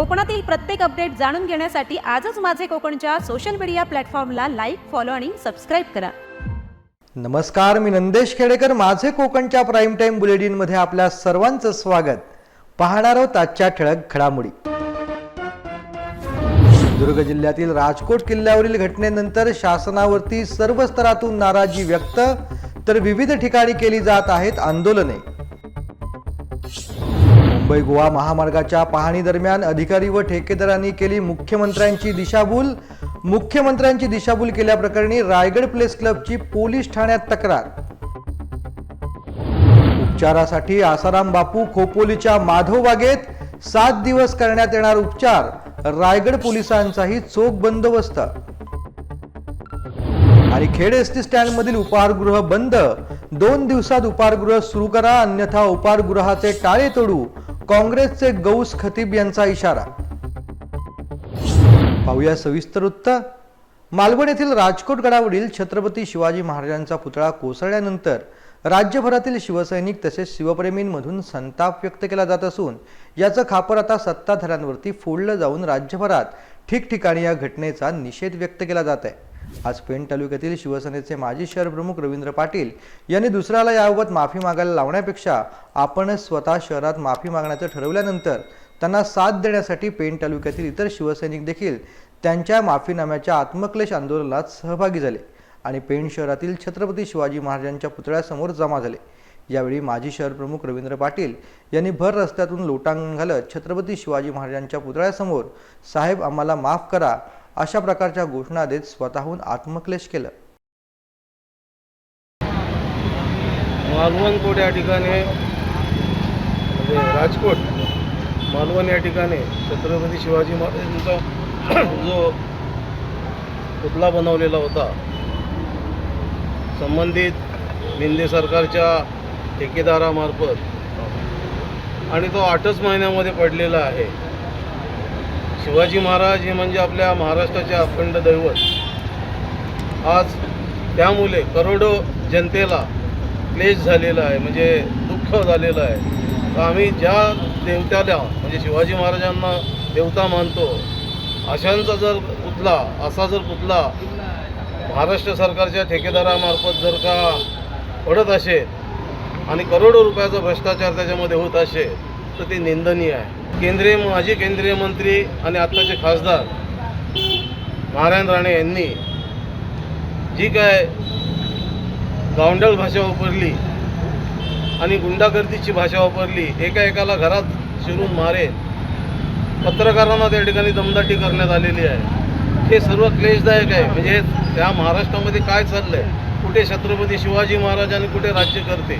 कोकणातील प्रत्येक अपडेट जाणून घेण्यासाठी आजच माझे कोकणच्या सोशल मीडिया प्लॅटफॉर्मला लाईक फॉलो आणि सबस्क्राईब करा. नमस्कार मी नंदेश खेडेकर माझे कोकणच्या प्राईम टाईम बुलेटिनमध्ये आपल्या सर्वांचं स्वागत. पाहणार आहोत आजच्या ठळक घडामोडी. सिंधुदुर्ग जिल्ह्यातील राजकोट किल्ल्यावरील घटनेनंतर शासनावरती सर्व स्तरातून नाराजी व्यक्त तर विविध ठिकाणी केली जात आहेत आंदोलने. मुंबई गोवा महामार्गाच्या पाहणी दरम्यान अधिकारी व ठेकेदारांनी केली मुख्यमंत्र्यांची दिशाभूल. मुख्यमंत्र्यांची दिशाभूल केल्याप्रकरणी रायगड प्लेस क्लबची पोलीस ठाण्यात तक्रार. उपचारासाठी आसाराम बापू खोपोलीच्या माधव बागेत सात दिवस करण्यात येणार उपचार. रायगड पोलिसांचाही चोख बंदोबस्त. आणि खेड एस टी स्टँड मधील उपाहारगृह बंद. दोन दिवसात उपाहारगृह सुरू करा अन्यथा उपाहारगृहाचे टाळे तोडू. काँग्रेसचे गौस खतीब यांचा इशारा. पाहूया सविस्तर वृत्त. मालवण येथील राजकोट गडावरील छत्रपती शिवाजी महाराजांचा पुतळा कोसळल्यानंतर राज्यभरातील शिवसैनिक तसेच शिवप्रेमींमधून संताप व्यक्त केला जात असून याचं खापर आता सत्ताधाऱ्यांवरती फोडलं जाऊन राज्यभरात ठिकठिकाणी या घटनेचा निषेध व्यक्त केला जात आहे. आज पेण तालुक्यातील शिवसेनेचे माजी शहर प्रमुख रवींद्र पाटील यांनी दुसऱ्याला याबाबत माफी मागायला लावण्यापेक्षा आपणच स्वतः शहरात माफी मागण्याचं ठरवल्यानंतर त्यांना साथ देण्यासाठी पेण तालुक्यातील इतर शिवसैनिक देखील त्यांच्या माफीनाम्याच्या आत्मक्लेश आंदोलनात सहभागी झाले आणि पेण शहरातील छत्रपती शिवाजी महाराजांच्या पुतळ्यासमोर जमा झाले. यावेळी माजी शहर प्रमुख रवींद्र पाटील यांनी भर रस्त्यातून लोटांगण घालत छत्रपती शिवाजी महाराजांच्या पुतळ्यासमोर साहेब आम्हाला माफ करा अशा प्रकारच्या घोषणा देत स्वतःहून आत्मक्लेश केलं. मालवण कोट या ठिकाणी म्हणजे राजकोट मालवण या ठिकाणी छत्रपती शिवाजी महाराजांचा जो पुतला बनवलेला होता संबंधित मिंदे सरकारच्या ठेकेदारामार्फत आणि तो आठच महिन्यामध्ये पडलेला आहे. शिवाजी महाराज हे म्हणजे आपल्या महाराष्ट्राचे अखंड दैवत. आज त्यामुळे करोडो जनतेला क्लेश झालेला आहे म्हणजे दुःख झालेलं आहे. तर आम्ही ज्या देवत्याला म्हणजे शिवाजी महाराजांना देवता मानतो अशांचा जर पुतला असा जर पुतला महाराष्ट्र सरकारच्या ठेकेदारामार्फत जर का पडत असेल आणि करोडो रुपयाचा भ्रष्टाचार त्याच्यामध्ये होत असेल तर ते निंदनीय आहे. केंद्रीय माजी केंद्रीय मंत्री आणि आत्ताचे खासदार नारायण राणे यांनी जी काय गावंडळ भाषा वापरली आणि गुंडागर्दीची भाषा वापरली एका एकाला घरात शिरून मारे पत्रकारांना त्या ठिकाणी दमदाटी करण्यात आलेली आहे. हे सर्व क्लेशदायक आहे. म्हणजे त्या महाराष्ट्रामध्ये काय चाललंय? कुठे छत्रपती शिवाजी महाराज आणि कुठे राज्य करते?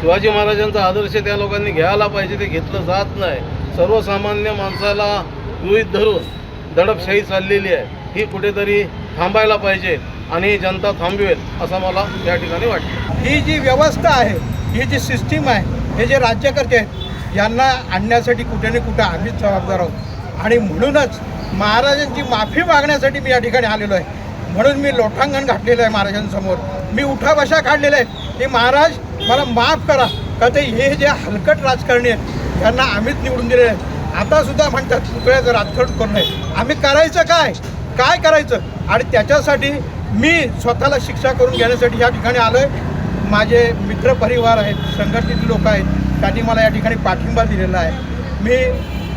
शिवाजी महाराजांचा आदर्श त्या लोकांनी घ्यायला पाहिजे ते घेतलं जात नाही. सर्वसामान्य माणसाला गृहित धरून दडपशाही चाललेली आहे. ही कुठेतरी थांबायला पाहिजे आणि जनता थांबवेल असं मला या ठिकाणी वाटतं. ही जी व्यवस्था आहे ही जी सिस्टीम आहे हे जे राज्यकर्ते आहेत यांना आणण्यासाठी कुठे ना कुठे आम्हीच जबाबदार आहोत. आणि म्हणूनच महाराजांची माफी मागण्यासाठी मी या ठिकाणी आलेलो आहे. म्हणून मी लोटांगण घातलेलं आहे महाराजांसमोर. मी उठाबशा काढलेल्या आहेत. की महाराज मला माफ करा. का ते हे जे हलकट राजकारणी आहेत त्यांना आम्हीच निवडून दिले आहेत. आता सुद्धा म्हणतात पुतळ्याचं राजकारण करू नये. आम्ही करायचं काय? काय करायचं? आणि त्याच्यासाठी मी स्वतःला शिक्षा करून घेण्यासाठी या ठिकाणी आलो आहे माझे मित्रपरिवार आहेत संघटनेतील लोक आहेत त्यांनी मला या ठिकाणी पाठिंबा दिलेला आहे. मी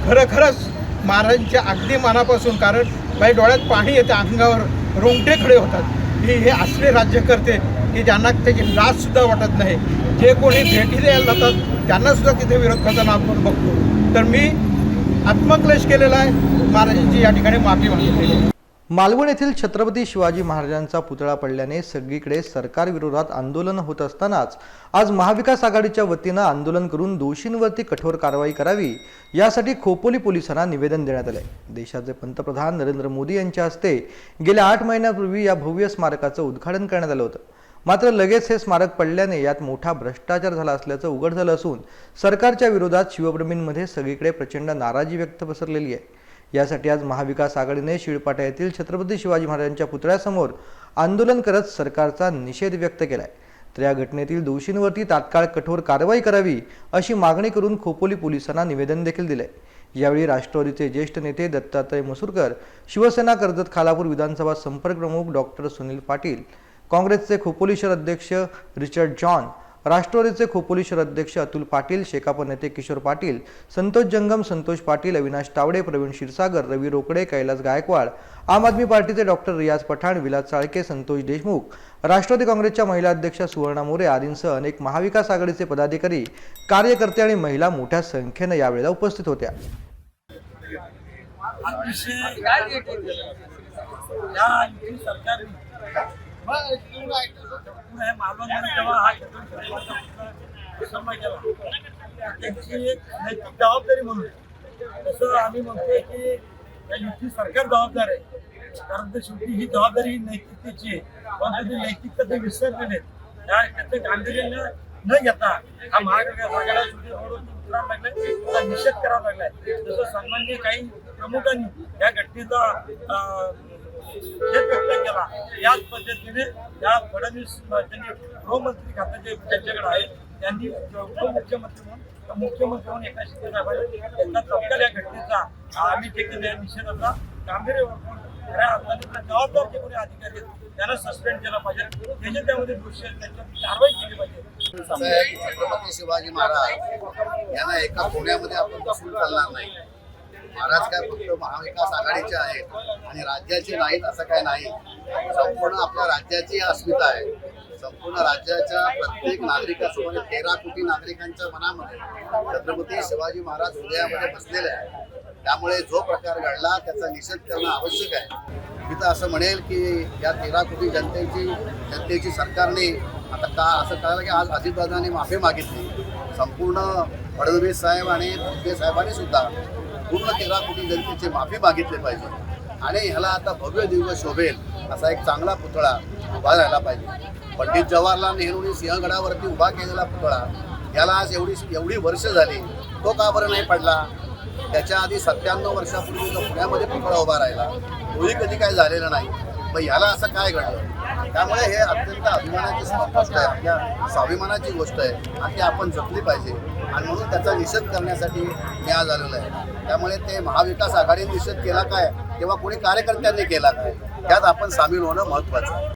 खरं खरंच महाराजांच्या अगदी मनापासून कारण माझ्या डोळ्यात पाणी येते अंगावर रोंगटे खडे होतात. की हे असले राज्यकर्ते की ज्यांना त्याची लाजसुद्धा वाटत नाही. जे कोणी भेटी द्यायला जातात त्यांनासुद्धा तिथे विरोध करताना आपण बघतो. तर मी आत्मक्लेश केलेला आहे. महाराजांची या ठिकाणी माफी मागितलेली आहे. मालवण येथील छत्रपती शिवाजी महाराजांचा पुतळा पडल्याने सगळीकडे सरकारविरोधात आंदोलन होत असतानाच आज महाविकास आघाडीच्या वतीनं आंदोलन करून दोषींवरती कठोर कारवाई करावी यासाठी खोपोली पोलिसांना निवेदन देण्यात आले देशाचे पंतप्रधान नरेंद्र मोदी यांच्या हस्ते गेल्या आठ महिन्यापूर्वी या भव्य स्मारकाचं उद्घाटन करण्यात आलं होतं. मात्र लगेच हे स्मारक पडल्याने यात मोठा भ्रष्टाचार झाला असल्याचं उघड झालं असून सरकारच्या विरोधात शिवप्रेमींमध्ये सगळीकडे प्रचंड नाराजी व्यक्त पसरलेली आहे. यासाठी आज महाविकास आघाडीने शिळपाटा येथील छत्रपती शिवाजी महाराजांच्या पुतळ्यासमोर आंदोलन करत सरकारचा निषेध व्यक्त केला आहे तर या घटनेतील दोषींवरती तात्काळ कठोर कारवाई करावी अशी मागणी करून खोपोली पोलिसांना निवेदन देखील दिले यावेळी राष्ट्रवादीचे ज्येष्ठ नेते दत्तात्रय मसूरकर शिवसेना कर्जत खालापूर विधानसभा संपर्क प्रमुख डॉक्टर सुनील पाटील काँग्रेसचे खोपोली शहर अध्यक्ष रिचर्ड जॉन राष्ट्रवादीचे खोपोली शहर अध्यक्ष अतुल पाटील शेकाप नेते किशोर पाटील संतोष जंगम संतोष पाटील अविनाश तावडे प्रवीण क्षीरसागर रवी रोकडे कैलास गायकवाड आम आदमी पार्टीचे डॉक्टर रियाज पठाण विलास चाळके संतोष देशमुख राष्ट्रवादी काँग्रेसच्या महिला अध्यक्षा सुवर्णा मोरे आदींसह अनेक महाविकास आघाडीचे पदाधिकारी कार्यकर्ते आणि महिला मोठ्या संख्येनं यावेळेला उपस्थित होत्या. या त्यांची एक नैतिक जबाबदारी म्हणून तसं आम्ही म्हणतोय की या युती सरकार जबाबदार आहे कारण तर शेवटी ही जबाबदारी ही नैतिकतेची आहे पण ती नैतिकता ते विसरले नाहीत त्या त्याचं गांभीर्य न घेता हा महाविकास आघाडा लागलाय त्याचा निषेध करावा लागलाय जसं सन्मान्य काही प्रमुखांनी या घटनेचा अं, व्यक्त केला याच पद्धतीने या फडणवीस त्यांनी गृहमंत्री खात्याचे त्यांच्याकडे आहेत त्यांनी उपमुख्यमंत्री म्हणून मुख्यमंत्री म्हणून एका शिंदे साहेबांनी त्यांना तत्काल या घटनेचा आम्ही देखील या निषेधाचा गांभीर्य ओळखून खऱ्या अर्थाने जबाबदार जे कोणी अधिकारी आहेत. त्यांना सस्पेंड केला पाहिजे. त्याचे त्यामध्ये दृश्य आहेत त्यांच्यावर कारवाई केली पाहिजे. छत्रपती शिवाजी महाराज यांना एका पुण्यामध्ये आपण बसून चालणार नाही. महाराज काय फक्त महाविकास आघाडीचे आहेत आणि राज्याचे नाहीत असं काय नाही. संपूर्ण आपल्या राज्याची अस्मिता आहे. संपूर्ण राज्याच्या प्रत्येक नागरिकासोबत म्हणजे तेरा कोटी नागरिकांच्या मनामध्ये छत्रपती शिवाजी महाराज हृदयामध्ये बसलेले आहे त्यामुळे जो प्रकार घडला त्याचा निषेध करणं आवश्यक आहे. मी तर असं म्हणेल की या तेरा कोटी जनतेची जनतेची सरकारने आता का असं कळालं की आज अजितदादांनी माफी मागितली. संपूर्ण फडणवीस साहेब आणि फडणवीस साहेबांनी सुद्धा पूर्ण तेरा कोटी जनतेची माफी मागितली पाहिजे. आणि ह्याला आता भव्य दिव्य शोभेल असा एक चांगला पुतळा उभा राहिला पाहिजे. पंडित जवाहरलाल नेहरूंनी सिंहगडावरती उभा केलेला पुतळा याला आज एवढी एवढी वर्ष झाली तो का बरं नाही पडला? त्याच्या आधी सत्त्याण्णव वर्षापूर्वी जो पुण्यामध्ये पुतळा उभा राहिला. तोही कधी काय झालेला नाही. मग ह्याला असं काय घडलं? त्यामुळे हे अत्यंत अभिमानाची गोष्ट आहे. आपल्या स्वाभिमानाची गोष्ट आहे. आणि ती आपण जपली पाहिजे. आणि म्हणून त्याचा निषेध करण्यासाठी मी आज आलेलो आहे. त्यामुळे ते महाविकास आघाडीने निषेध केला काय? तेव्हा कोणी कार्यकर्त्यांनी केला काय? त्यात आपण सामील होणं महत्त्वाचं आहे.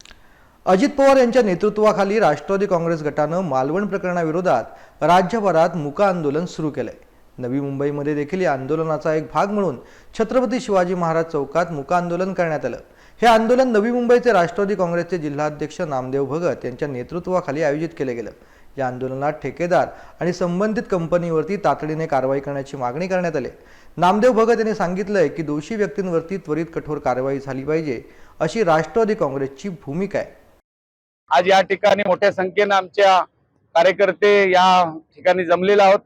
अजित पवार यांच्या नेतृत्वाखाली राष्ट्रवादी काँग्रेस गटानं मालवण प्रकरणाविरोधात राज्यभरात मुका आंदोलन सुरू केलंय. नवी मुंबईमध्ये देखील या आंदोलनाचा एक भाग म्हणून छत्रपती शिवाजी महाराज चौकात मुका आंदोलन करण्यात आलं. हे आंदोलन नवी मुंबईचे राष्ट्रवादी काँग्रेसचे जिल्हाध्यक्ष नामदेव भगत यांच्या नेतृत्वाखाली आयोजित केले गेलं. या आंदोलनात ठेकेदार आणि संबंधित कंपनीवरती तातडीने कारवाई करण्याची मागणी करण्यात आली. नामदेव भगत यांनी सांगितलंय की दोषी व्यक्तींवरती त्वरित कठोर कारवाई झाली पाहिजे अशी राष्ट्रवादी काँग्रेसची भूमिका आहे. आज या ठिकाणी मोठ्या संख्येनं आमच्या कार्यकर्ते या ठिकाणी जमलेले आहोत.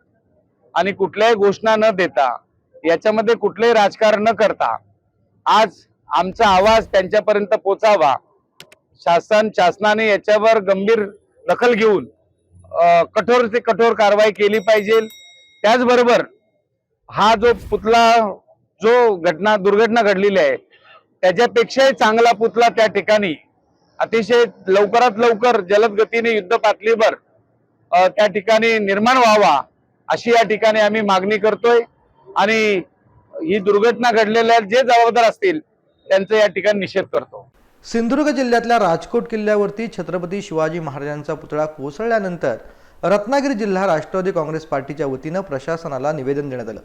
आणि कुठल्याही घोषणा न देता याच्यामध्ये कुठलंही राजकारण न करता आज आमचा आवाज त्यांच्यापर्यंत पोचावा. शासन शासनाने याच्यावर गंभीर दखल घेऊन कठोर ते कठोर कारवाई केली पाहिजे. त्याचबरोबर हा जो पुतला जो घटना दुर्घटना घडलेली आहे त्याच्यापेक्षाही चांगला पुतळा त्या ठिकाणी अतिशय लवकरात लवकर जलद गतीने युद्ध पातळीवर त्या ठिकाणी निर्माण व्हावा अशी या ठिकाणी आम्ही मागणी करतोय. आणि ही दुर्घटना घडलेल्या जे जबाबदार असतील त्यांचा या ठिकाणी निषेध करतो. सिंधुदुर्ग जिल्ह्यातल्या राजकोट किल्ल्यावरती छत्रपती शिवाजी महाराजांचा पुतळा कोसळल्यानंतर रत्नागिरी जिल्हा राष्ट्रवादी काँग्रेस पार्टीच्या वतीनं प्रशासनाला निवेदन देण्यात आलं.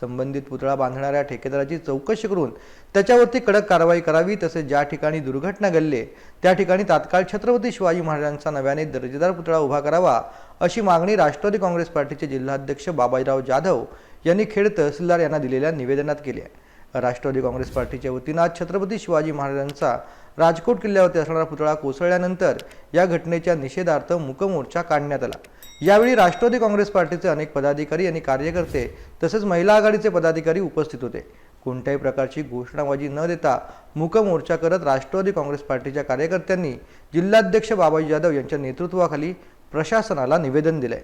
संबंधित पुतळा बांधणाऱ्या ठेकेदाराची चौकशी करून त्याच्यावरती कडक कारवाई करावी तसेच ज्या ठिकाणी दुर्घटना घडली त्या ठिकाणी तात्काळ छत्रपती शिवाजी महाराजांचा नव्याने दर्जेदार पुतळा उभा करावा अशी मागणी राष्ट्रवादी काँग्रेस पार्टीचे जिल्हाध्यक्ष बाबाजीराव जाधव यांनी खेड तहसीलदार यांना दिलेल्या निवेदनात केली आहे. राष्ट्रवादी काँग्रेस पार्टीच्या वतीनं आज छत्रपती शिवाजी महाराजांचा राजकोट किल्ल्यावरती असणारा पुतळा कोसळल्यानंतर या घटनेच्या निषेधार्थ मुकमोर्चा काढण्यात आला. यावेळी राष्ट्रवादी काँग्रेस पार्टीचे अनेक पदाधिकारी आणि कार्यकर्ते तसेच महिला आघाडीचे पदाधिकारी उपस्थित होते. कोणत्याही प्रकारची घोषणाबाजी न देता मूकमोर्चा करत राष्ट्रवादी काँग्रेस पार्टीच्या कार्यकर्त्यांनी जिल्हाध्यक्ष बाबाजी जाधव यांच्या नेतृत्वाखाली प्रशासनाला निवेदन दिलंय.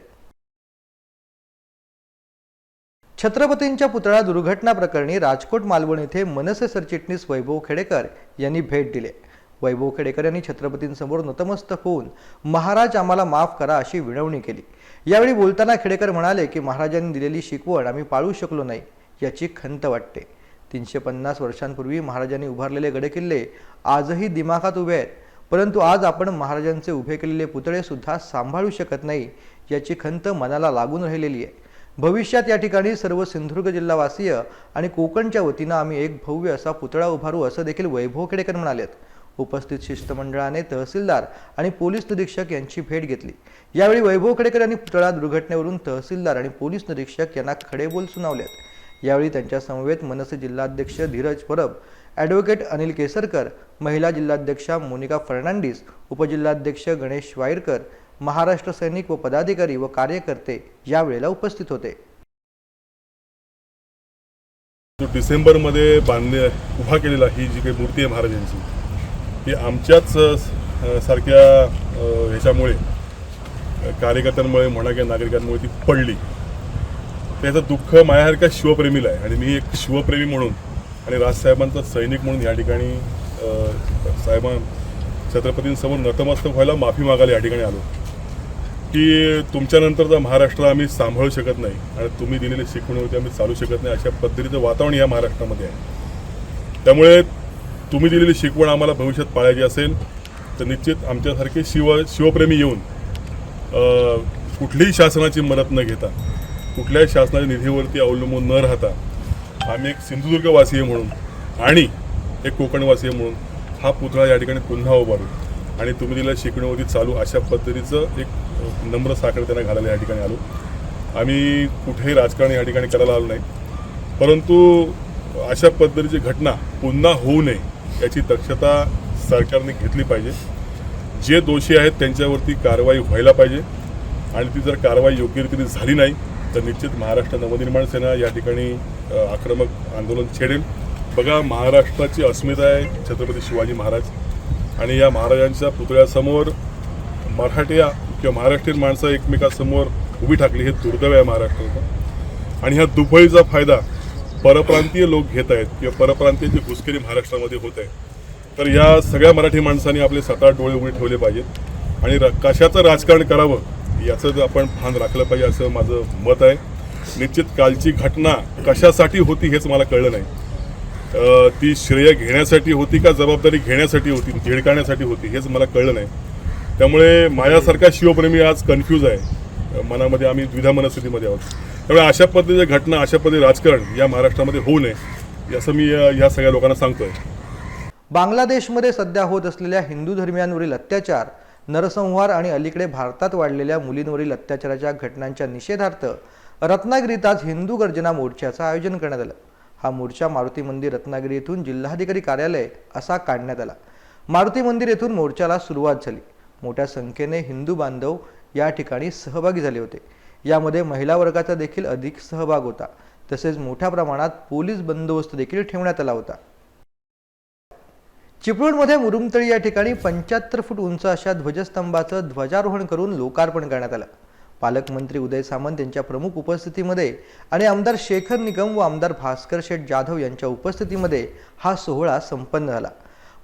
छत्रपतींच्या पुतळा दुर्घटना प्रकरणी राजकोट मालवण येथे मनसे सरचिटणीस वैभव खेडेकर यांनी भेट दिली. वैभव खेडेकर यांनी छत्रपतींसमोर नतमस्तक होऊन महाराज आम्हाला माफ करा अशी विनवणी केली. यावेळी बोलताना खेडेकर म्हणाले की महाराजांनी दिलेली शिकवण आम्ही पाळू शकलो नाही याची खंत वाटते. तीनशे पन्नास वर्षांपूर्वी महाराजांनी उभारलेले गडकिल्ले आजही दिमाखात उभे आहेत. परंतु आज आपण महाराजांचे उभे केलेले पुतळे सुद्धा सांभाळू शकत नाही याची खंत मनाला लागून राहिलेली आहे. भविष्यात या ठिकाणी सर्व सिंधुदुर्ग जिल्हावासीय आणि कोकणच्या वतीनं आम्ही एक भव्य असा पुतळा उभारू असं देखील वैभव खेडेकर म्हणालेत. उपस्थित शिष्टमंडळाने तहसीलदार आणि पोलीस निरीक्षक यांची भेट घेतली. यावेळी वैभव खेडेकर यांनी पुतळा दुर्घटनेवरून तहसीलदार आणि पोलीस निरीक्षक यांना खडेबोल सुनावलेत. यावेळी त्यांच्या समवेत मनसे जिल्हाध्यक्ष धीरज परब ॲडव्होकेट अनिल केसरकर महिला जिल्हाध्यक्षा मोनिका फर्नांडिस उपजिल्हाध्यक्ष गणेश वायरकर महाराष्ट्र सैनिक व पदाधिकारी व कार्यकर्ते यावेळेला उपस्थित होते. जो डिसेंबरमध्ये बांधणे उभा केलेला ही जी काही मूर्ती आहे महाराजांची ही आमच्याच सारख्या ह्याच्यामुळे कार्यकर्त्यांमुळे म्हणा किंवा नागरिकांमुळे ती पडली. त्याचं दुःख माझ्यासारख्या शिवप्रेमीला आहे. आणि मी एक शिवप्रेमी म्हणून आणि राजसाहेबांचा सैनिक म्हणून या ठिकाणी साहेबां छत्रपतींसमोर नतमस्तक व्हायला माफी मागायला या ठिकाणी आलो. की तुमच्यानंतरचा महाराष्ट्र आम्ही सांभाळू शकत नाही आणि तुम्ही दिलेली शिकवणीवरती आम्ही चालू शकत नाही अशा पद्धतीचं वातावरण या महाराष्ट्रामध्ये आहे. त्यामुळे तुम्ही दिलेली शिकवण आम्हाला भविष्यात पाळायची असेल तर निश्चित आमच्यासारखे शिव शिवप्रेमी येऊन कुठलीही शासनाची मदत न घेता कुठल्याही शासनाच्या निधीवरती अवलंबून न राहता आम्ही एक सिंधुदुर्गवासीय म्हणून आणि एक कोकणवासीय म्हणून हा पुतळा या ठिकाणी पुन्हा उभारू. आणि तुम्ही दिलेल्या शिकवणीवरती चालू अशा पद्धतीचं एक नम्र साखर त्यांना घालायला या ठिकाणी आलो. आम्ही कुठेही राजकारण या ठिकाणी करायला आलो नाही. परंतु अशा पद्धतीची घटना पुन्हा होऊ नये याची दक्षता सरकारने घेतली पाहिजे. जे दोषी आहेत त्यांच्यावरती कारवाई व्हायला पाहिजे. आणि ती जर कारवाई योग्यरीतीने झाली नाही तर निश्चित महाराष्ट्र नवनिर्माण सेना या ठिकाणी आक्रमक आंदोलन छेडेल. बघा महाराष्ट्राची अस्मिता आहे छत्रपती शिवाजी महाराज. आणि या महाराजांच्या पुतळ्यासमोर मराठ्या किंवा महाराष्ट्रीयन माणसं एकमेकासमोर उभी ठाकली हे दुर्दैव आहे महाराष्ट्राचं. आणि ह्या दुबईचा फायदा परप्रांतीय लोक घेत आहेत किंवा परप्रांतीयची घुसखोरी महाराष्ट्रामध्ये होत आहे तर या सगळ्या मराठी माणसांनी आपले सात आठ डोळे उघडे ठेवले पाहिजेत. आणि र कशाचं राजकारण करावं याचं जर आपण भान राखलं पाहिजे असं माझं मत आहे. निश्चित कालची घटना कशासाठी होती हेच मला कळलं नाही. ती श्रेय घेण्यासाठी होती का जबाबदारी घेण्यासाठी होती झिडकाण्यासाठी होती हेच मला कळलं नाही. त्यामुळे माझ्यासारखा शिवप्रेमी आज कन्फ्यूज आहे. मनामध्ये आम्ही द्विधा मनस्थितीमध्ये आहोत. त्यामुळे अशा पद्धतीच्या घटना अशा पद्धती राजकारण या महाराष्ट्रामध्ये होऊ नये असं मी या सगळ्या लोकांना सांगतोय. बांगलादेशमध्ये सध्या होत असलेल्या हिंदू धर्मियांवरील अत्याचार नरसंहार आणि अलीकडे भारतात वाढलेल्या मुलींवरील अत्याचाराच्या घटनांच्या निषेधार्थ रत्नागिरीत आज हिंदू गर्जना मोर्चाचं आयोजन करण्यात आलं. हा मोर्चा मारुती मंदिर रत्नागिरी येथून जिल्हाधिकारी कार्यालय असा काढण्यात आला. मारुती मंदिर येथून मोर्चाला सुरुवात झाली. मोठ्या संख्येने हिंदू बांधव या ठिकाणी सहभागी झाले होते. यामध्ये महिला वर्गाचा देखील अधिक सहभाग होता. तसेच मोठ्या प्रमाणात पोलीस बंदोबस्त देखील ठेवण्यात आला होता. चिपळूणमध्ये मुरुमतळी या ठिकाणी पंच्याहत्तर फूट उंच अशा ध्वजस्तंभाचं ध्वजारोहण करून लोकार्पण करण्यात आलं. पालकमंत्री उदय सामंत यांच्या प्रमुख उपस्थितीमध्ये आणि आमदार शेखर निगम व आमदार भास्कर शेठ जाधव यांच्या उपस्थितीमध्ये हा सोहळा संपन्न झाला.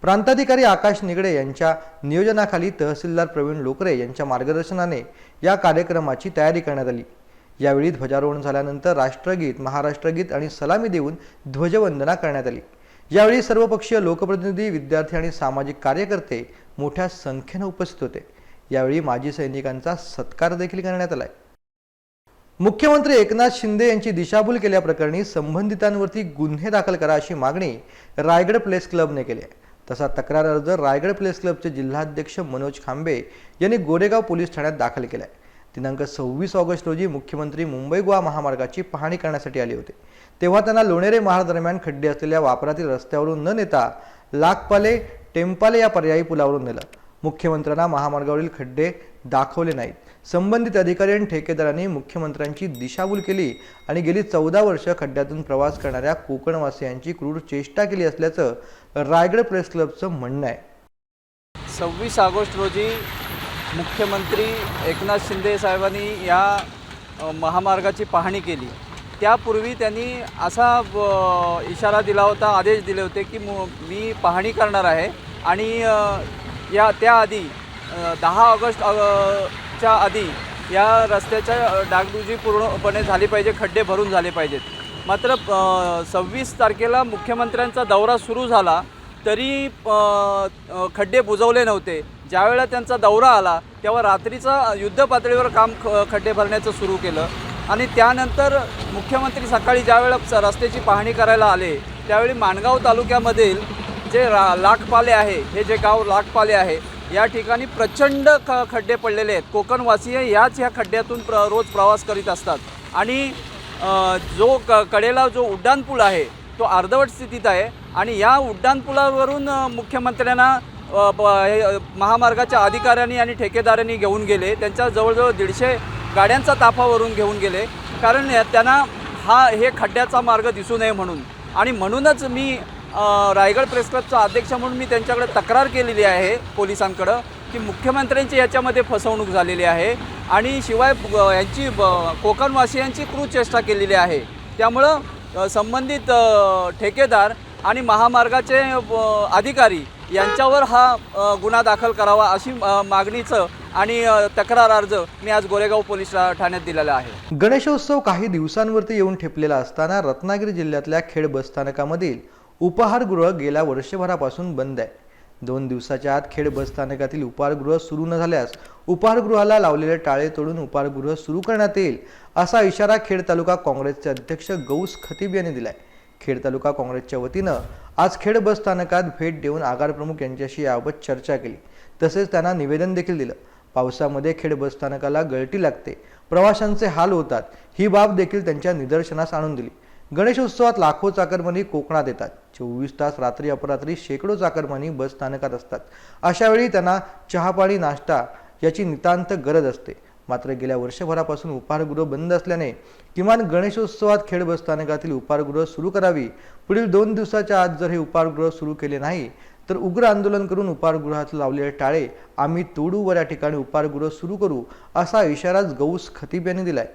प्रांताधिकारी आकाश निगडे यांच्या नियोजनाखाली तहसीलदार प्रवीण लोकरे यांच्या मार्गदर्शनाने या कार्यक्रमाची तयारी करण्यात आली. यावेळी ध्वजारोहण झाल्यानंतर राष्ट्रगीत महाराष्ट्रगीत आणि सलामी देऊन ध्वजवंदना करण्यात आली. यावेळी सर्वपक्षीय लोकप्रतिनिधी विद्यार्थी आणि सामाजिक कार्यकर्ते मोठ्या संख्येनं उपस्थित होते. यावेळी माजी सैनिकांचा सत्कार देखील करण्यात आलाय. मुख्यमंत्री एकनाथ शिंदे यांची दिशाभूल केल्याप्रकरणी संबंधितांवरती गुन्हे दाखल करा अशी मागणी रायगड प्लेस क्लबने केली आहे. तसा तक्रार अर्ज रायगड प्लेस क्लबचे जिल्हाध्यक्ष मनोज खांबे यांनी गोरेगाव पोलीस ठाण्यात दाखल केला आहे दिनांक सव्वीस ऑगस्ट रोजी मुख्यमंत्री मुंबई गोवा महामार्गाची पाहणी करण्यासाठी आले होते. तेव्हा त्यांना लोणेरे महाड दरम्यान खड्डे असलेल्या वापरातील रस्त्यावरून न नेता लाखपाले टेम्पाले या पर्यायी पुलावरून नेलं. मुख्यमंत्र्यांना महामार्गावरील खड्डे दाखवले नाहीत. संबंधित अधिकारी आणि ठेकेदारांनी मुख्यमंत्र्यांची दिशाभूल केली आणि गेली चौदा वर्ष खड्ड्यातून प्रवास करणाऱ्या कोकणवासियांची क्रूर चेष्टा केली असल्याचं रायगड प्रेस क्लबचं म्हणणं आहे. सव्वीस ऑगस्ट रोजी मुख्यमंत्री एकनाथ शिंदे साहेबांनी या महामार्गाची पाहणी केली. त्यापूर्वी त्यांनी असा इशारा दिला होता आदेश दिले होते की मी पाहणी करणार आहे आणि या त्याआधी दहा ऑगस्ट अ, च्या आधी या रस्त्याच्या डागडुजी पूर्णपणे झाली पाहिजे खड्डे भरून झाले पाहिजेत. मात्र सव्वीस तारखेला मुख्यमंत्र्यांचा दौरा सुरू झाला तरी खड्डे बुजवले नव्हते. ज्यावेळेला त्यांचा दौरा आला तेव्हा रात्रीचा युद्धपातळीवर काम ख खड्डे भरण्याचं सुरू केलं. आणि त्यानंतर मुख्यमंत्री सकाळी ज्यावेळेला रस्त्याची पाहणी करायला आले त्यावेळी माणगाव तालुक्यामधील जे रा लाखपाले आहे हे जे गाव लाखपाले आहे या ठिकाणी प्रचंड ख खड्डे पडलेले आहेत. कोकणवासीय याच ह्या खड्ड्यातून प्र रोज प्रवास करीत असतात. आणि जो क कडेला जो उड्डाणपूल आहे तो अर्धवट स्थितीत आहे. आणि या उड्डाणपुलावरून मुख्यमंत्र्यांना हे, महामार्गाच्या अधिकाऱ्यांनी आणि ठेकेदारांनी घेऊन गेले. त्यांच्या जवळजवळ दीडशे गाड्यांचा ताफावरून घेऊन गेले. कारण त्यांना हा हे खड्ड्याचा मार्ग दिसू नये म्हणून. आणि म्हणूनच मी रायगड प्रेस क्लबचा अध्यक्ष म्हणून मी त्यांच्याकडे तक्रार केलेली आहे पोलिसांकडं की मुख्यमंत्र्यांची याच्यामध्ये फसवणूक झालेली आहे आणि शिवाय यांची ब- कोकणवासियांची क्रू चेष्टा केलेली आहे. त्यामुळं संबंधित ठेकेदार आणि महामार्गाचे अधिकारी यांच्यावर हा गुन्हा दाखल करावा अशी मागणीचं आणि तक्रार अर्ज मी आज गोरेगाव पोलीस ठाण्यात दिलेला आहे. गणेशोत्सव काही दिवसांवरती येऊन ठेपलेला असताना रत्नागिरी जिल्ह्यातल्या खेड बसस्थानकामधील उपहारगृह गेल्या वर्षभरापासून बंद आहे. दोन दिवसाच्या आत खेड बसस्थानकातील उपहारगृह सुरू न झाल्यास उपहारगृहाला लावलेले टाळे तोडून उपहारगृह सुरू करण्यात येईल असा इशारा खेड तालुका काँग्रेसचे अध्यक्ष गौस खतीब यांनी दिलाय. खेड तालुका काँग्रेसच्या वतीनं आज खेड बसस्थानकात भेट देऊन आगारप्रमुख यांच्याशी याबाबत चर्चा केली. तसेच त्यांना निवेदन देखील दिलं. पावसामध्ये खेड बसस्थानकाला गळती लागते प्रवाशांचे हाल होतात ही बाब देखील त्यांच्या निदर्शनास आणून दिली. गणेशोत्सवात लाखो चाकरमानी कोकणात येतात. चोवीस तास रात्री अपरात्री शेकडो चाकरमानी बस स्थानकात असतात. अशावेळी त्यांना चहापाणी नाश्ता याची नितांत गरज असते. मात्र गेल्या वर्षभरापासून उपहारगृह बंद असल्याने किमान गणेशोत्सवात खेड बसस्थानकातील उपहारगृह सुरू करावी. पुढील दोन दिवसाच्या आत जर हे उपहारगृह सुरू केले नाही तर उग्र आंदोलन करून उपहारगृहात लावलेले टाळे आम्ही तोडू व या ठिकाणी उपहारगृह सुरू करू असा इशाराच गौस खतीब यांनी दिलाय.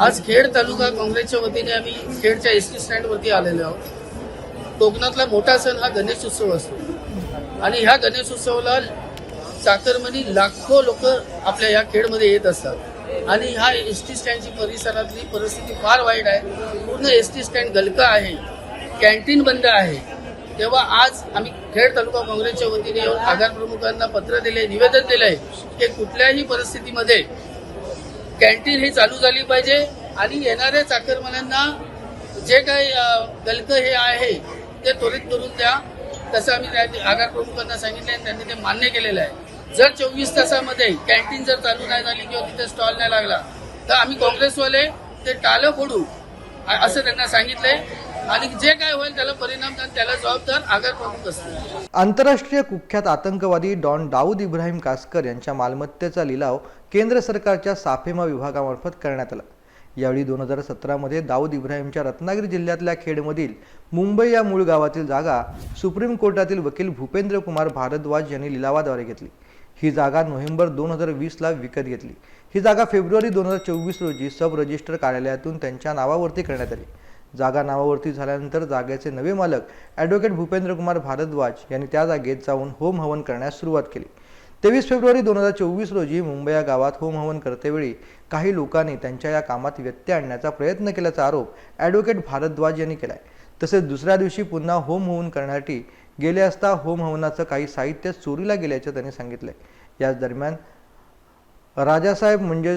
आज खेड तालुका काँग्रेसच्या वतीने आम्ही खेडच्या एस टी स्टँडवरती आलेलो आहोत. कोकणातला मोठा सण हा गणेश उत्सव असतो. आणि ह्या गणेश उत्सवाला चाकरमनी लाखो लोक आपल्या या खेडमध्ये येत असतात. आणि ह्या एस टी स्टँडची परिसरातली परिस्थिती फार वाईट आहे. पूर्ण एस टी स्टँड गलका आहे. कॅन्टीन बंद आहे. तेव्हा आज आम्ही खेड तालुका काँग्रेसच्या वतीने येऊन आगार प्रमुखांना पत्र दिले निवेदन दिलंय की कुठल्याही परिस्थितीमध्ये कॅन्टीन ही चालू झाली पाहिजे आणि येणाऱ्या चाकरमान्यांना जे काही गलक हे आहे ते त्वरित करून द्या. तसं आम्ही त्या आगार प्रमुखांना सांगितलं आणि त्यांनी ते मान्य केलेलं आहे. जर चोवीस तासामध्ये कॅन्टीन जर चालू नाही झाली किंवा तिथे स्टॉल नाही लागला तर आम्ही काँग्रेसवाले ते टाळं फोडू असं त्यांना सांगितलंय. आणि जे काय होईल त्याला परिणाम त्याला जबाबदार आगार प्रमुख असतील. आंतरराष्ट्रीय कुख्यात आतंकवादी डॉन दाऊद इब्राहिम कासकर यांच्या मालमत्तेचा लिलाव केंद्र सरकारच्या साफेमा विभागामार्फत करण्यात आला. यावेळी दोन हजार सतरामध्ये दाऊद इब्राहिमच्या रत्नागिरी जिल्ह्यातल्या खेडमधील मुंबई या मूळ गावातील जागा सुप्रीम कोर्टातील वकील भूपेंद्र कुमार भारद्वाज यांनी लिलावाद्वारे घेतली. ही जागा नोव्हेंबर दोन हजार वीसला विकत घेतली. ही जागा फेब्रुवारी दोन हजार चोवीस रोजी सब रजिस्टर कार्यालयातून त्यांच्या नावावरती करण्यात आली. जागा नावावरती झाल्यानंतर जागेचे नवे मालक ॲडव्होकेट भूपेंद्र कुमार भारद्वाज यांनी त्या जागेत जाऊन होम हवन करण्यास सुरुवात केली. तेवीस फेब्रुवारी दोन हजार चोवीस रोजी मुंबई या गावात होम हवन करतेवेळी काही लोकांनी त्यांच्या या कामात व्यत्यय आणण्याचा प्रयत्न केल्याचा आरोप ॲडव्होकेट भारद्वाज यांनी केला आहे तसेच दुसऱ्या दिवशी पुन्हा होम हवन करण्यासाठी गेले असता होम हवनाचं काही साहित्य चोरीला गेल्याचं त्यांनी सांगितलंय. याच दरम्यान राजासाहेब म्हणजे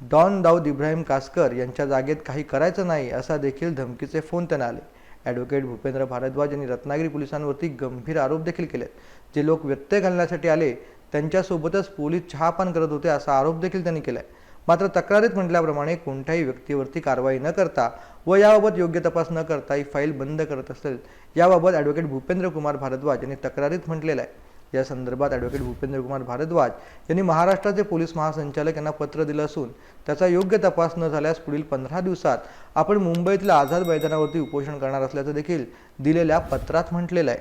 डॉन दाऊद इब्राहिम कासकर यांच्या जागेत काही करायचं नाही असा देखील धमकीचे फोन त्यांना आले. ॲडव्होकेट भूपेंद्र भारद्वाज यांनी रत्नागिरी पोलिसांवरती गंभीर आरोप देखील केलेत. जे लोक व्यत्यय घालण्यासाठी आले त्यांच्यासोबतच पोलीस चहापान करत होते असा आरोप देखील त्यांनी केलाय. मात्र तक्रारीत म्हटल्याप्रमाणे कोणत्याही व्यक्तीवरती कारवाई न करता व याबाबत योग्य तपास न करता ही फाईल बंद करत असेल याबाबत ॲडव्होकेट भूपेंद्र कुमार भारद्वाज यांनी तक्रारीत म्हटलेलं आहे. या संदर्भात ॲडव्होकेट भूपेंद्र कुमार भारद्वाज यांनी महाराष्ट्राचे पोलीस महासंचालक यांना पत्र दिलं असून त्याचा योग्य तपास न झाल्यास पुढील पंधरा दिवसात आपण मुंबईतल्या आझाद मैदानावरती उपोषण करणार असल्याचं देखील दिलेल्या पत्रात म्हटलेलं आहे.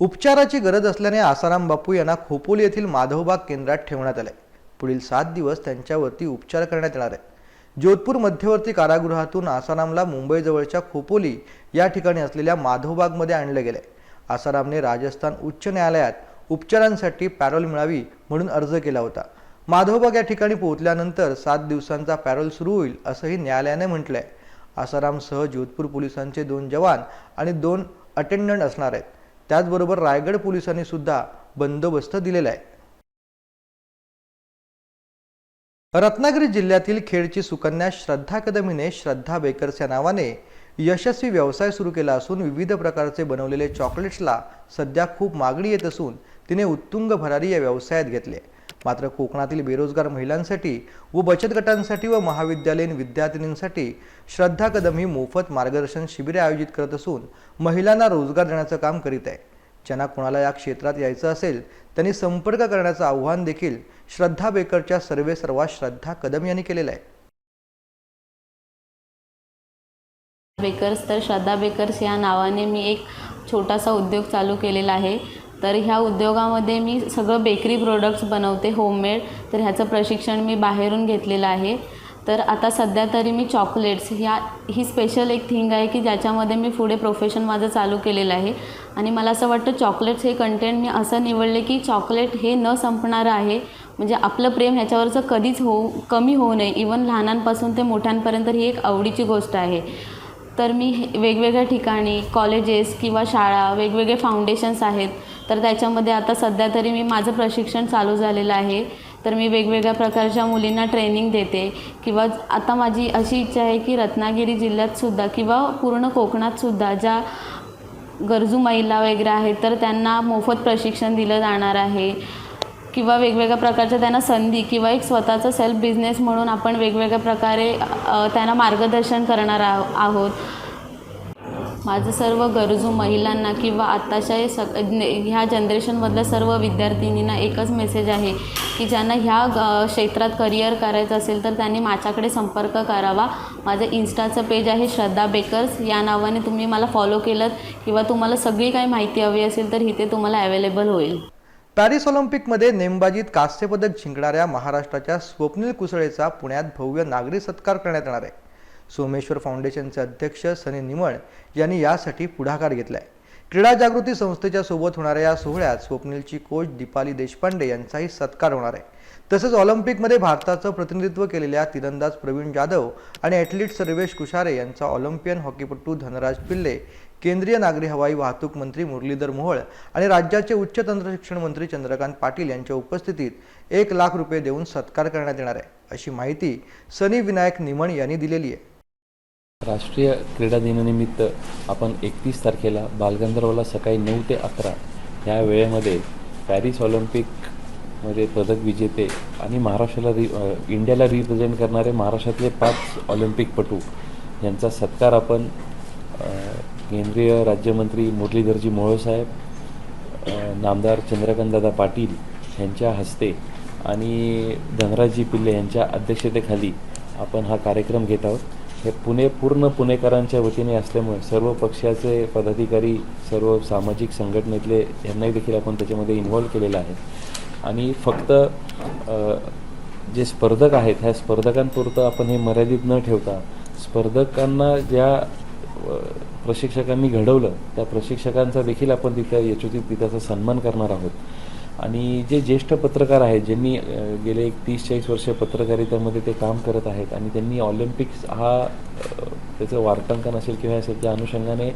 उपचाराची गरज असल्याने आसाराम बापू यांना खोपोली येथील माधवबाग केंद्रात ठेवण्यात आले. पुढील सात दिवस त्यांच्यावरती उपचार करण्यात येणार आहेत. जोधपूर मध्यवर्ती कारागृहातून आसारामला मुंबईजवळच्या खोपोली या ठिकाणी असलेल्या माधवबागमध्ये आणले गेले. आसारामने राजस्थान उच्च न्यायालयात उपचारांसाठी पॅरोल मिळावी म्हणून अर्ज केला होता. माधवबाग या ठिकाणी पोहोचल्यानंतर सात दिवसांचा पॅरोल सुरू होईल असंही न्यायालयाने म्हटलंय. आसारामसह जोधपूर पोलिसांचे दोन जवान आणि दोन अटेंडंट असणार आहेत. त्याचबरोबर रायगड पोलिसांनी सुद्धा बंदोबस्त दिलेला आहे. रत्नागिरी जिल्ह्यातील खेडची सुकन्या श्रद्धा कदमीने श्रद्धा बेकर्स या नावाने यशस्वी व्यवसाय सुरू केला असून विविध प्रकारचे बनवलेले चॉकलेट्सला सध्या खूप मागणी येत असून तिने उत्तुंग भरारी या व्यवसायात घेतले. मात्र कोकणातील बेरोजगार महिलांसाठी व बचत गटांसाठी व महाविद्यालयीन विद्यार्थिनींसाठी श्रद्धा कदम ही मोफत मार्गदर्शन शिबिरे आयोजित करत असून महिलांना रोजगार देण्याचं काम करीत आहे. ज्यांना कोणाला या क्षेत्रात यायचं असेल त्यांनी संपर्क करण्याचं आव्हान देखील श्रद्धा बेकरच्या सर्वे सर्वात श्रद्धा कदम यांनी केलेलं आहे. बेकर्स तर श्रद्धा बेकर्स या नावाने मी एक छोटासा उद्योग चालू केलेला आहे. तर ह्या उद्योगामध्ये मी सगळं बेकरी प्रोडक्ट्स बनवते होममेड तर ह्याचं प्रशिक्षण मी बाहेरून घेतलेलं आहे. तर आता सध्या तरी मी चॉकलेट्स ह्या ही स्पेशल एक थिंग आहे की ज्याच्यामध्ये मी पुढे प्रोफेशन माझं चालू केलेलं आहे. आणि मला असं वाटतं चॉकलेट्स हे कंटेंट मी असं निवडले की चॉकलेट हे न संपणारं आहे. म्हणजे आपलं प्रेम ह्याच्यावरचं कधीच होऊ कमी होऊ नये. इवन लहानांपासून ते मोठ्यांपर्यंत ही एक आवडीची गोष्ट आहे. तर मी वेगवेगळ्या ठिकाणी कॉलेजेस किंवा शाळा वेगवेगळे फाउंडेशन्स आहेत. तर त्याच्यामध्ये आता सध्या तरी मी माझं प्रशिक्षण चालू झालेलं आहे. तर मी वेगवेगळ्या प्रकारच्या मुलींना ट्रेनिंग देते. किंवा आता माझी अशी इच्छा आहे की रत्नागिरी जिल्ह्यातसुद्धा किंवा पूर्ण कोकणातसुद्धा ज्या गरजू महिला वगैरे आहेत तर त्यांना मोफत प्रशिक्षण दिलं जाणार आहे. किंवा वेगवेगळ्या प्रकारच्या त्यांना संधी किंवा एक स्वतःचा सेल्फ बिझनेस म्हणून आपण वेगवेगळ्या प्रकारे त्यांना मार्गदर्शन करणार आहो आहोत. माझं सर्व गरजू महिलांना किंवा आत्ताच्या स सग ने- ह्या जनरेशनमधल्या सर्व विद्यार्थिनींना एकच मेसेज आहे की ज्यांना ह्या ग- क्षेत्रात करिअर करायचं असेल तर त्यांनी माझ्याकडे संपर्क करावा. माझं इन्स्टाचं पेज आहे श्रद्धा बेकर्स. या नावाने तुम्ही मला फॉलो केलं किंवा तुम्हाला सगळी काही माहिती हवी असेल तर इथे तुम्हाला अवेलेबल होईल. पॅरिस ऑलिम्पिकमध्ये नेमबाजीत कांस्यपदक जिंकणाऱ्या महाराष्ट्राच्या स्वप्नील कुसळेचा पुण्यात भव्य नागरी सत्कार करण्यात येणार आहे. सोमेश्वर फाउंडेशनचे अध्यक्ष सनी निमळ यांनी यासाठी पुढाकार घेतलाय. क्रीडा जागृती संस्थेच्या सोबत होणाऱ्या या सोहळ्यात स्वप्नीलची कोच दीपाली देशपांडे यांचाही सत्कार होणार आहे. तसंच ऑलिम्पिकमध्ये भारताचं प्रतिनिधित्व केलेल्या तिरंदाज प्रवीण जाधव आणि ॲथलीट सर्वेश कुशारे यांचा ऑलिम्पियन हॉकीपटू धनराज पिल्ले केंद्रीय नागरी हवाई वाहतूक मंत्री मुरलीधर मोहोळ आणि राज्याचे उच्च तंत्र शिक्षण मंत्री चंद्रकांत पाटील यांच्या उपस्थितीत एक लाख रुपये देऊन सत्कार करण्यात येणार आहे. अशी माहिती सनी विनायक निमण यांनी दिलेली आहे. राष्ट्रीय क्रीडा दिनानिमित्त आपण एकतीस तारखेला बालगंधर्वला सकाळी नऊ ते अकरा ह्या वेळेमध्ये पॅरिस ऑलिम्पिकमध्ये पदक विजेते आणि महाराष्ट्राला रि इंडियाला रिप्रेझेंट करणारे महाराष्ट्रातले पाच ऑलिम्पिकपटू यांचा सत्कार आपण केंद्रीय राज्यमंत्री मुरलीधरजी मोहोळसाहेब नामदार चंद्रकांतदादा पाटील यांच्या हस्ते आणि धनराजजी पिल्ले यांच्या अध्यक्षतेखाली आपण हा कार्यक्रम घेत आहोत. हे पुणे पूर्ण पुणेकरांच्या वतीने असल्यामुळे सर्व पक्षाचे पदाधिकारी सर्व सामाजिक संघटनेतले यांनाही देखील आपण त्याच्यामध्ये इन्व्हॉल्व केलेलं आहे. आणि फक्त जे स्पर्धक आहेत ह्या स्पर्धकांपुरतं आपण हे मर्यादित न ठेवता स्पर्धकांना ज्या प्रशिक्षकांनी घडवलं त्या प्रशिक्षकांचा देखील आपण तिथं यशोचित तिथाचा सन्मान करणार आहोत. आणि जे ज्येष्ठ पत्रकार आहेत ज्यांनी गेले एक तीस चाळीस वर्ष पत्रकारितेमध्ये ते काम करत आहेत आणि त्यांनी ऑलिम्पिक्स हा त्याचं वार्तांकन असेल किंवा असेल त्या अनुषंगाने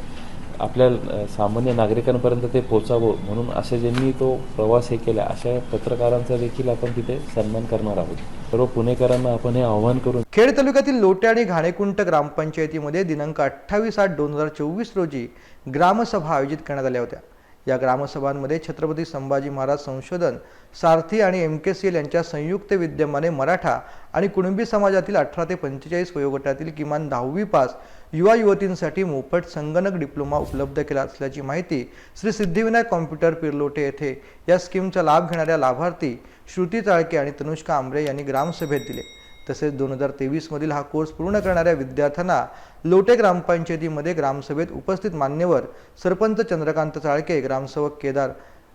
आपल्या सामान्य नागरिकांपर्यंत ते पोचावं म्हणून असं ज्यांनी तो प्रवास हे केला अशा पत्रकारांचा देखील आपण तिथे सन्मान करणार आहोत. सर्व पुणेकरांना आपण हे आव्हान करून खेड तालुक्यातील लोटे आणि घाणेकुंट ग्रामपंचायतीमध्ये दिनांक अठ्ठावीस आठ दोन हजार चोवीस रोजी ग्रामसभा आयोजित करण्यात आल्या होत्या. या ग्रामसभांमध्ये छत्रपती संभाजी महाराज संशोधन सारथी आणि एम के सी एल यांच्या संयुक्त विद्यमाने मराठा आणि कुणबी समाजातील अठरा ते पंचेचाळीस वयोगटातील किमान दहावी पास युवा युवतींसाठी मोफत संगणक डिप्लोमा उपलब्ध केला असल्याची माहिती श्री सिद्धिविनायक कॉम्प्युटर पिरलोटे येथे या स्कीमचा लाभ घेणाऱ्या लाभार्थी श्रुती चाळके आणि तनुष्का आंबरे यांनी ग्रामसभेत दिले. तसेच दोन हजार तेवीसमधील हा कोर्स पूर्ण करणाऱ्या विद्यार्थ्यांना लोटे ग्रामपंचायतीमध्ये ग्रामसभेत उपस्थित मान्यवर सरपंच चंद्रकांत चाळके ग्रामसेवक केदार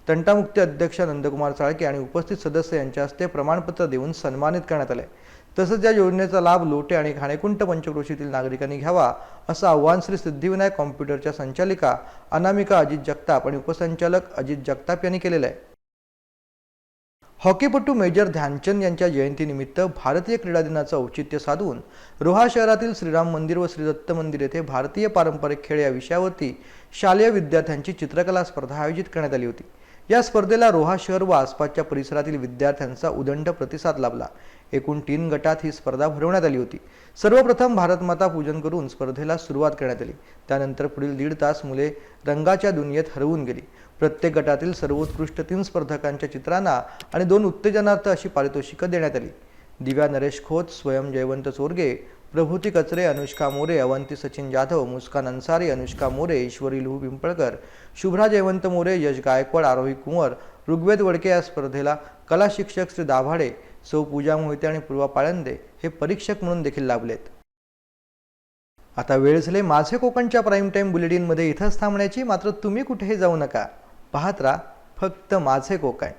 तंटामुक्ती अध्यक्ष नंदकुमार चाळके आणि उपस्थित सदस्य यांच्या हस्ते प्रमाणपत्र देऊन सन्मानित करण्यात आले. तसंच या योजनेचा लाभ लोटे आणि घाणेकुंट पंचक्रोशीतील नागरिकांनी घ्यावा असं आव्हान श्री सिद्धिविनायक कॉम्प्युटरच्या संचालिका अनामिका अजित जगताप आणि उपसंचालक अजित जगताप यांनी केलेलं आहे. हॉकीपटू मेजर ध्यानचंद यांच्या जयंतीनिमित्त भारतीय क्रीडा दिनाचं औचित्य साधून रोहा शहरातील श्रीराम मंदिर व श्रीदत्त मंदिर येथे भारतीय पारंपरिक खेळ या विषयावरती शालेय विद्यार्थ्यांची चित्रकला स्पर्धा आयोजित करण्यात आली होती. या स्पर्धेला रोहा शहर व आसपासच्या परिसरातील विद्यार्थ्यांचा उदंड प्रतिसाद लाभला. एकूण तीन गटात ही स्पर्धा भरवण्यात आली होती. सर्वप्रथम भारतमाता पूजन करून स्पर्धेला सुरुवात करण्यात आली. त्यानंतर पुढील दीड तास मुले रंगाच्या दुनियेत हरवून गेली. प्रत्येक गटातील सर्वोत्कृष्ट तीन स्पर्धकांच्या चित्रांना आणि दोन उत्तेजनार्थ अशी पारितोषिकं देण्यात आली. दिव्या नरेश खोत स्वयं जयवंत चोरगे प्रभूती कचरे अनुष्का मोरे अवंती सचिन जाधव मुस्कान अन्सारी अनुष्का मोरे ईश्वरी लहू पिंपळकर शुभ्रा जयवंत मोरे यश गायकवाड आरोही कुंवर ऋग्वेद वडके या स्पर्धेला कला शिक्षक श्री दाभाडे सौ पूजा मोहिते आणि पूर्वा पाळंदे हे परीक्षक म्हणून देखील लाभलेत. आता वेळ झाले माझे कोकणच्या प्राईम टाईम बुलेटिनमध्ये इथंच थांबण्याची मात्र तुम्ही कुठेही जाऊ नका. पाहत राहा फक्त माझे कोकण.